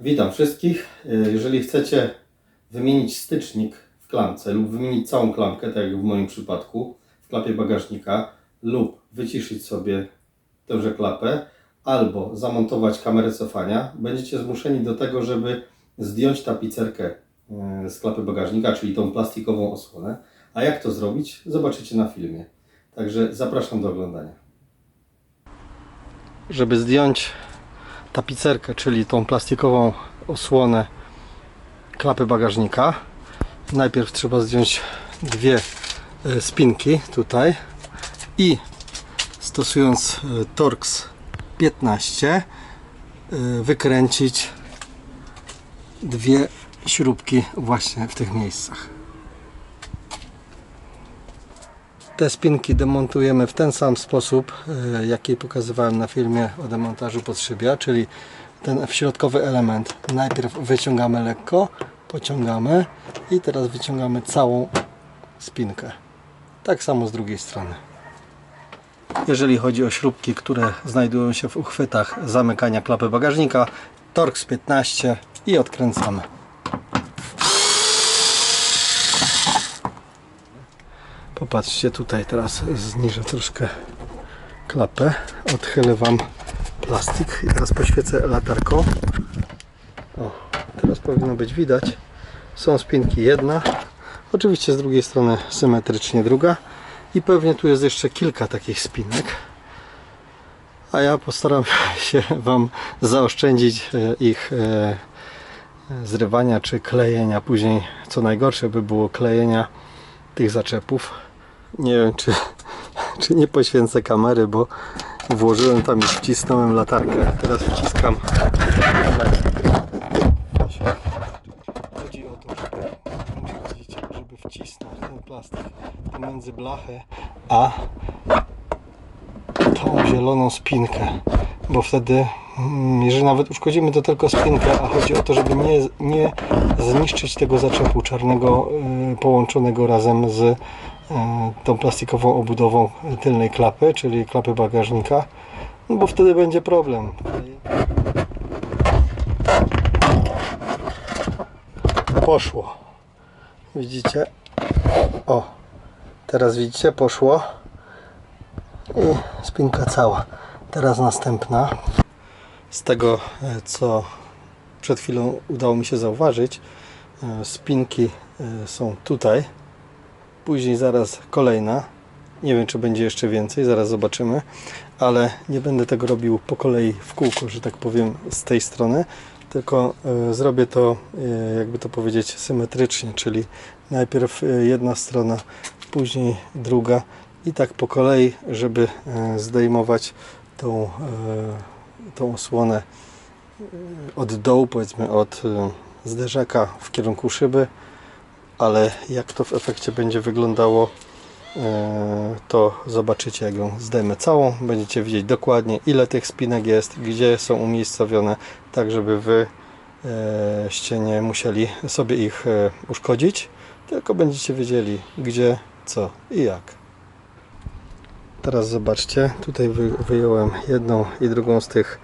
Witam wszystkich. Y, Jeżeli chcecie wymienić stycznik w klamce lub wymienić całą klamkę, tak jak w moim przypadku, w klapie bagażnika, lub wyciszyć sobie tęże klapę, albo zamontować kamerę cofania, będziecie zmuszeni do tego, żeby zdjąć tapicerkę y, z klapy bagażnika, czyli tą plastikową osłonę. A jak to zrobić, zobaczycie na filmie. Także zapraszam do oglądania. Żeby zdjąć tapicerkę, czyli tą plastikową osłonę klapy bagażnika. Najpierw trzeba zdjąć dwie e, spinki tutaj i stosując e, Torx 15 e, wykręcić dwie śrubki właśnie w tych miejscach. Te spinki demontujemy w ten sam sposób, e, jaki pokazywałem na filmie o demontażu podszybia, czyli ten środkowy element najpierw wyciągamy lekko, pociągamy i teraz wyciągamy całą spinkę. Tak samo z drugiej strony. Jeżeli chodzi o śrubki, które znajdują się w uchwytach zamykania klapy bagażnika, Torx 15 i odkręcamy. Popatrzcie tutaj teraz zniżę troszkę klapę, odchylę Wam plastik i teraz poświecę latarką. O, teraz powinno być widać. Są spinki jedna, oczywiście z drugiej strony symetrycznie druga i pewnie tu jest jeszcze kilka takich spinek. A ja postaram się Wam zaoszczędzić e, ich e, zrywania czy klejenia później. Co najgorsze by było klejenia tych zaczepów. Nie wiem, czy, czy nie poświęcę kamery, bo włożyłem tam i wcisnąłem latarkę. Teraz wciskam. Chodzi o to, żeby, żeby wcisnąć ten plastik pomiędzy blachę a tą zieloną spinkę, bo wtedy, mm, jeżeli nawet uszkodzimy, to tylko spinkę, a chodzi o to, żeby nie, nie zniszczyć tego zaczepu czarnego y, połączonego razem z tą plastikową obudową tylnej klapy, czyli klapy bagażnika, no bo wtedy będzie problem. Poszło. Widzicie? O, teraz widzicie, poszło i spinka cała. Teraz następna. Z tego e, co przed chwilą udało mi się zauważyć, e, spinki e, są tutaj. Później zaraz kolejna. Nie wiem, czy będzie jeszcze więcej, zaraz zobaczymy, ale nie będę tego robił po kolei w kółko, że tak powiem, z tej strony, tylko e, zrobię to, e, jakby to powiedzieć, symetrycznie, czyli najpierw e, jedna strona, później druga. I tak po kolei, żeby zdejmować tą, tą osłonę od dołu, powiedzmy od zderzaka w kierunku szyby, ale jak to w efekcie będzie wyglądało, e, to zobaczycie jak ją zdejmę całą, będziecie widzieć dokładnie ile tych spinek jest, gdzie są umiejscowione, tak żeby wy e, nie musieli sobie ich e, uszkodzić, tylko będziecie wiedzieli gdzie, co i jak. Teraz zobaczcie, tutaj wy, wyjąłem jedną i drugą z tych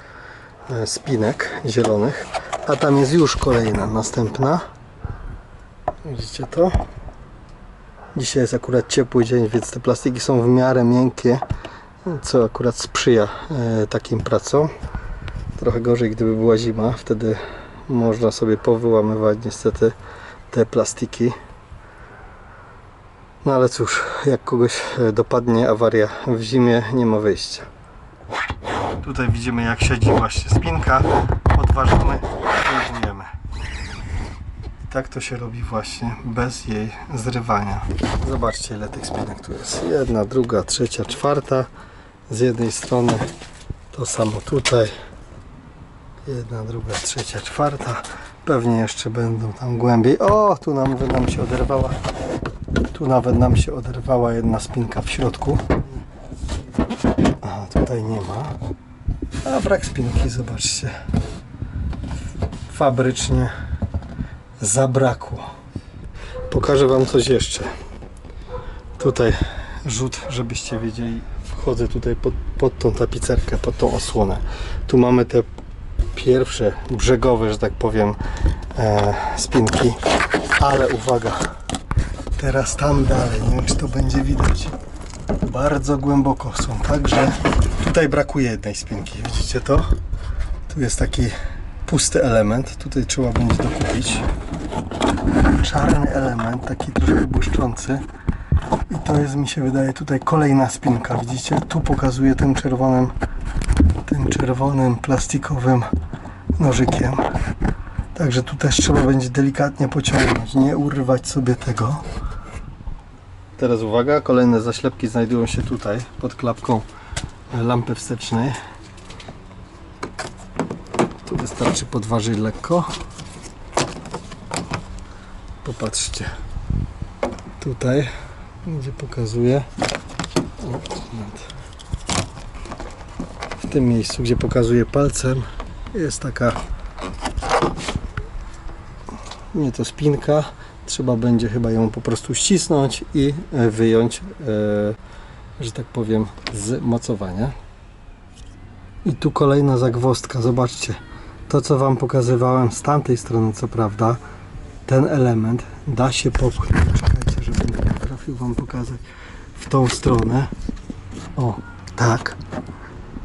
spinek zielonych, a tam jest już kolejna, następna. Widzicie to? Dzisiaj jest akurat ciepły dzień, więc te plastiki są w miarę miękkie, co akurat sprzyja e, takim pracom. Trochę gorzej, gdyby była zima, wtedy można sobie powyłamywać niestety te plastiki. No ale cóż, jak kogoś e, dopadnie awaria w zimie, nie ma wyjścia. Tutaj widzimy jak siedzi właśnie spinka, odważamy i wyjmujemy. I tak to się robi właśnie bez jej zrywania. Zobaczcie ile tych spinek tu jest. Jedna, druga, trzecia, czwarta. Z jednej strony to samo tutaj. Jedna, druga, trzecia, czwarta. Pewnie jeszcze będą tam głębiej. O, tu nawet nam się oderwała. Tu nawet nam się oderwała jedna spinka w środku. A tutaj nie ma. A brak spinki, zobaczcie. Fabrycznie zabrakło. Pokażę Wam coś jeszcze. Tutaj rzut, żebyście wiedzieli. Wchodzę tutaj pod, pod tą tapicerkę, pod tą osłonę. Tu mamy te pierwsze brzegowe, że tak powiem, e, spinki. Ale uwaga, teraz tam dalej, nie wiem czy to będzie widać. Bardzo głęboko są, także tutaj brakuje jednej spinki. Widzicie to? Tu jest taki pusty element, tutaj trzeba będzie dokupić. Czarny element, taki troszkę błyszczący. I to jest, mi się wydaje, tutaj kolejna spinka. Widzicie? Tu pokazuje tym czerwonym, tym czerwonym plastikowym nożykiem. Także tu też trzeba będzie delikatnie pociągnąć, nie urywać sobie tego. Teraz uwaga, kolejne zaślepki znajdują się tutaj pod klapką lampy wstecznej. Tu wystarczy podważyć lekko. Popatrzcie. Tutaj, gdzie moment. W tym miejscu, gdzie pokazuje palcem, jest taka nie to spinka. Trzeba będzie chyba ją po prostu ścisnąć i e, wyjąć, e, że tak powiem, z mocowania. I tu kolejna zagwozdka. Zobaczcie, to co Wam pokazywałem z tamtej strony, co prawda, ten element da się popchnąć. Czekajcie, żebym potrafił Wam pokazać w tą stronę. O, tak.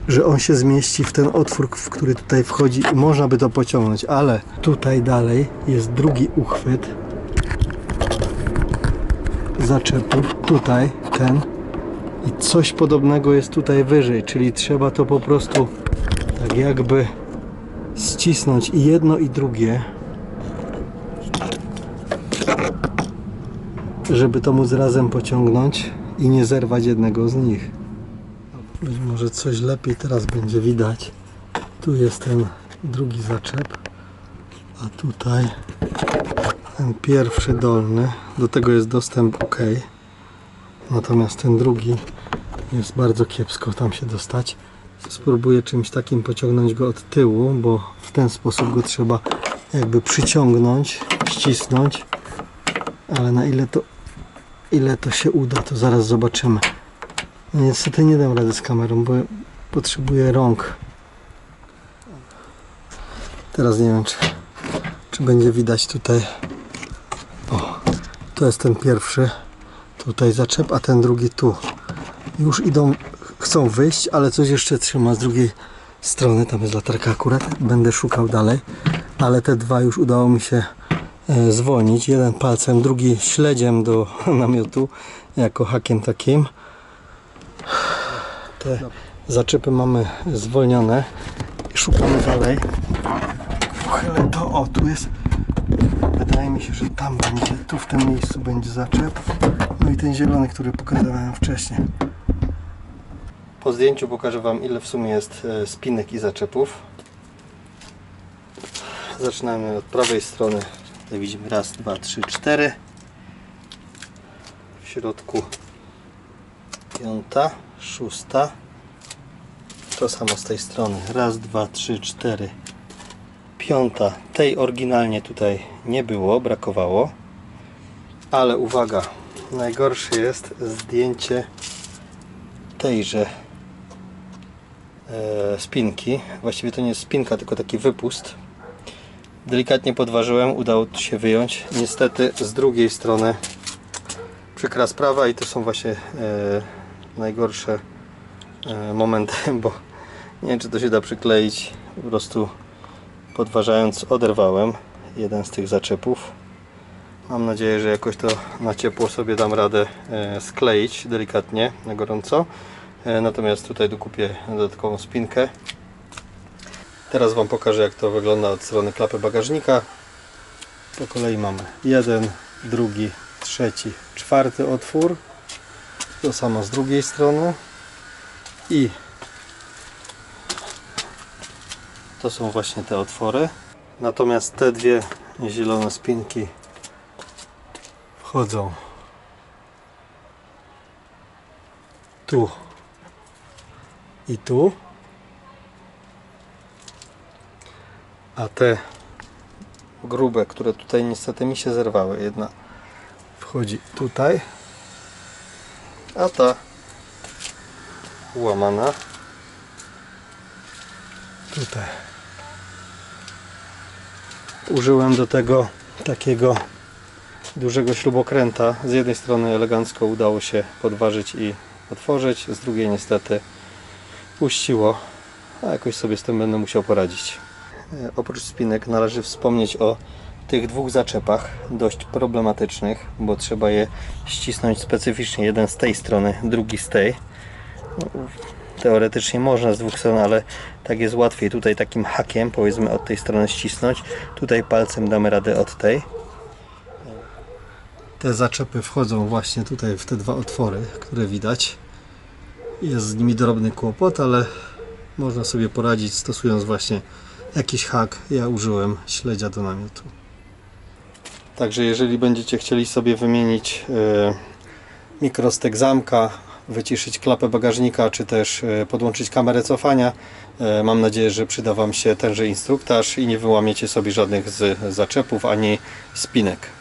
Że on się zmieści w ten otwór, w który tutaj wchodzi i można by to pociągnąć, ale tutaj dalej jest drugi uchwyt zaczepu. Tutaj ten i coś podobnego jest tutaj wyżej, czyli trzeba to po prostu tak jakby ścisnąć i jedno i drugie żeby to móc razem pociągnąć i nie zerwać jednego z nich. Być może coś lepiej teraz będzie widać. Tu jest ten drugi zaczep, a tutaj ten pierwszy dolny. Do tego jest dostęp ok. Natomiast ten drugi jest bardzo kiepsko tam się dostać. Spróbuję czymś takim pociągnąć go od tyłu, bo w ten sposób go trzeba jakby przyciągnąć, ścisnąć. Ale na ile to ile to się uda, to zaraz zobaczymy. No niestety nie dam rady z kamerą, bo potrzebuję rąk. Teraz nie wiem, czy, czy będzie widać tutaj. O, to jest ten pierwszy. Tutaj zaczep, a ten drugi tu. Już idą, chcą wyjść, ale coś jeszcze trzyma z drugiej strony. Tam jest latarka akurat. Będę szukał dalej. Ale te dwa już udało mi się zwolnić. Jeden palcem, drugi śledziem do namiotu, jako hakiem takim. Te zaczepy mamy zwolnione. Szukamy dalej. Uchylę to, o tu jest. Wydaje mi się, że tam będzie, tu w tym miejscu będzie zaczep. No i ten zielony, który pokazałem wcześniej. Po zdjęciu pokażę Wam ile w sumie jest e, spinek i zaczepów. Zaczynamy od prawej strony. Tutaj widzimy raz, dwa, trzy, cztery. W środku piąta, szósta. To samo z tej strony. Raz, dwa, trzy, cztery. Piąta. Tej oryginalnie tutaj nie było, brakowało. Ale uwaga, najgorsze jest zdjęcie tejże e, spinki. Właściwie to nie jest spinka, tylko taki wypust. Delikatnie podważyłem, udało się wyjąć. Niestety z drugiej strony przykra sprawa i to są właśnie e, najgorsze e, momenty, bo nie wiem czy to się da przykleić. Po prostu podważając oderwałem jeden z tych zaczepów. Mam nadzieję, że jakoś to na ciepło sobie dam radę e, skleić delikatnie na gorąco. E, Natomiast tutaj dokupię dodatkową spinkę. Teraz Wam pokażę jak to wygląda od strony klapy bagażnika. Po kolei mamy jeden, drugi, trzeci, czwarty otwór. To samo z drugiej strony. I to są właśnie te otwory. Natomiast te dwie zielone spinki wchodzą tu i tu. A te grube, które tutaj niestety mi się zerwały, jedna wchodzi tutaj, a ta łamana tutaj. Użyłem do tego takiego dużego śrubokręta. Z jednej strony elegancko udało się podważyć i otworzyć, z drugiej niestety puściło, a jakoś sobie z tym będę musiał poradzić. E, Oprócz spinek należy wspomnieć o tych dwóch zaczepach, dość problematycznych, bo trzeba je ścisnąć specyficznie, jeden z tej strony, drugi z tej. No, Teoretycznie można z dwóch stron, ale tak jest łatwiej. Tutaj takim hakiem, powiedzmy, od tej strony ścisnąć. Tutaj palcem damy radę od tej. Te zaczepy wchodzą właśnie tutaj w te dwa otwory, które widać. Jest z nimi drobny kłopot, ale można sobie poradzić stosując właśnie jakiś hak. Ja użyłem śledzia do namiotu. Także jeżeli będziecie chcieli sobie wymienić e, mikrostek zamka, wyciszyć klapę bagażnika, czy też e, podłączyć kamerę cofania, e, mam nadzieję, że przyda Wam się tenże instruktaż i nie wyłamiecie sobie żadnych z zaczepów ani spinek.